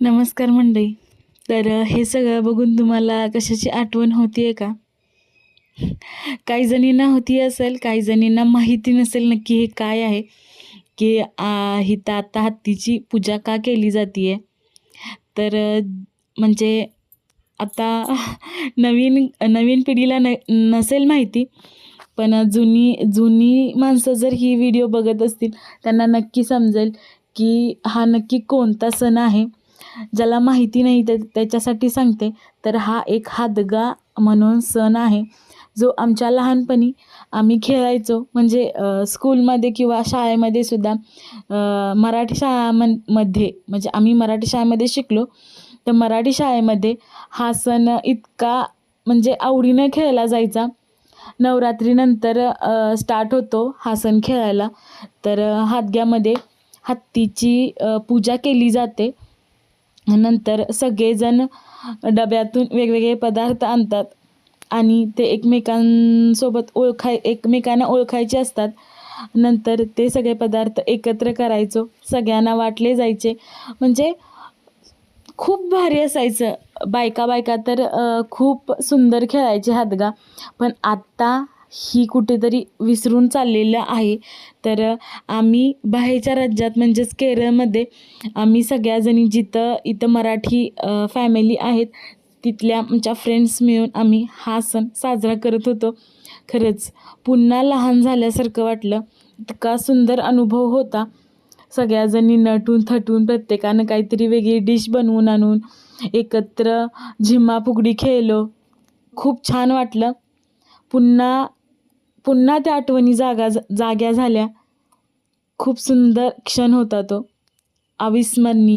नमस्कार मंडळी. तर हे सगळं बघून तुम्हाला कशाची आठवण होती आहे का? काही जणींना होती असेल काही जणींना माहिती नसेल नक्की हे काय आहे. की आ, इथं आता हत्तीची पूजा का केली जाते आहे तर म्हणजे आता नवीन नवीन पिढीला न नसेल माहिती पण जुनी जुनी माणसं जर ही व्हिडिओ बघत असतील त्यांना नक्की समजेल की हा नक्की कोणता सण आहे. ज्याला माहिती नाही तर त्याच्यासाठी सांगते. तर हा एक हादगा म्हणून सण आहे. जो आमच्या लहानपणी आम्ही खेळायचो. म्हणजे स्कूलमध्ये किंवा शाळेमध्ये सुद्धा मराठी शाळामनमध्ये म्हणजे आम्ही मराठी शाळेमध्ये शिकलो. तर मराठी शाळेमध्ये हा सण इतका म्हणजे आवडीनं खेळला जायचा. नवरात्रीनंतर स्टार्ट होतो हा सण खेळायला. तर हादग्यामध्ये हत्तीची पूजा केली जाते. नंतर सगळेजण डब्यातून वेगवेगळे पदार्थ आणतात आणि ते एकमेकांसोबत ओळखाय एकमेकांना ओळखायचे असतात. नंतर ते सगळे पदार्थ एकत्र करायचो. सगळ्यांना वाटले जायचे. म्हणजे खूप भारी असायचं. बायका बायका तर खूप सुंदर खेळायचे हादगा पण आत्ता ही कुठेतरी विसरून चाललेलं आहे. तर आम्ही बाहेरच्या राज्यात म्हणजेच केरळमध्ये आम्ही सगळ्याजणी जिथं इथं मराठी फॅमिली आहेत तिथल्या आमच्या फ्रेंड्स मिळून आम्ही हा सण साजरा करत होतो. खरंच पुन्हा लहान झाल्यासारखं वाटलं. इतका सुंदर अनुभव होता. सगळ्याजणी नटून थटून प्रत्येकानं काहीतरी वेगळी डिश बनवून आणून एकत्र झिम्मा फुगडी खेळलो. खूप छान वाटलं. पुन्हा पुन्हा त्या आठवणी जागा जाग्या झाल्या. खूप सुंदर क्षण होता तो. अविस्मरणीय.